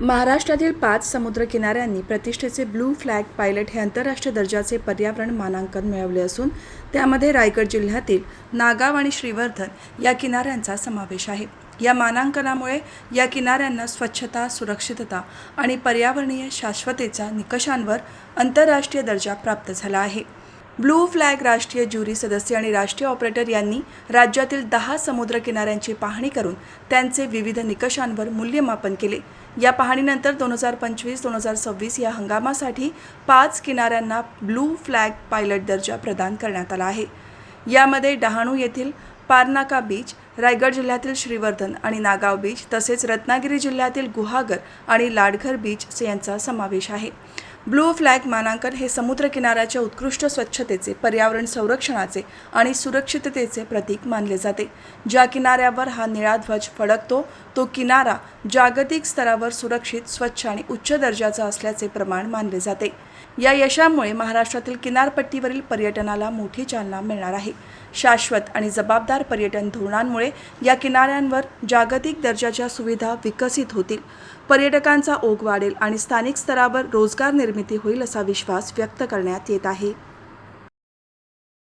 महाराष्ट्रातील पाच समुद्रकिनाऱ्यांनी प्रतिष्ठेचे ब्लू फ्लॅग पायलट हे आंतरराष्ट्रीय दर्जाचे पर्यावरण मानांकन मिळवले असून त्यामध्ये रायगड जिल्ह्यातील नागाव आणि श्रीवर्धन या किनाऱ्यांचा समावेश आहे. या मानांकनामुळे या किनाऱ्यांना स्वच्छता सुरक्षितता आणि पर्यावरणीय शाश्वतेचा निकषांवर आंतरराष्ट्रीय दर्जा प्राप्त झाला आहे. ब्लू फ्लॅग राष्ट्रीय ज्युरी सदस्य आणि राष्ट्रीय ऑपरेटर यांनी राज्यातील दहा समुद्र किनाऱ्यांची पाहणी करून त्यांचे विविध निकषांवर मूल्यमापन केले. या पाहणीनंतर दोन हजार पंचवीस दोन हजार सव्वीस या हंगामासाठी पाच किनाऱ्यांना ब्लू फ्लॅग पायलट दर्जा प्रदान करण्यात आला आहे. यामध्ये डहाणू येथील पारनाका बीच रायगड जिल्ह्यातील श्रीवर्धन आणि नागाव बीच तसेच रत्नागिरी जिल्ह्यातील गुहागर आणि लाडघर बीच यांचा समावेश आहे. ब्लू फ्लॅग मानांकन हे समुद्रकिनाऱ्याच्या उत्कृष्ट स्वच्छतेचे पर्यावरण संरक्षणाचे आणि सुरक्षिततेचे प्रतीक मानले जाते. ज्या किनाऱ्यावर हा निळा ध्वज फडकतो तो किनारा जागतिक स्तरावर सुरक्षित स्वच्छ आणि उच्च दर्जाचा असल्याचे प्रमाण मानले जाते. या यशामुळे महाराष्ट्रातील किनारपट्टीवरील पर्यटनाला मोठी चालना मिळणार आहे. शाश्वत आणि जबाबदार पर्यटन धोरणांमुळे या किनाऱ्यांवर जागतिक दर्जाच्या सुविधा विकसित होतील. पर्यटकांचा ओघ वाढेल आणि स्थानिक स्तरावर रोजगार निर्मिती होईल असा विश्वास व्यक्त करण्यात येत आहे.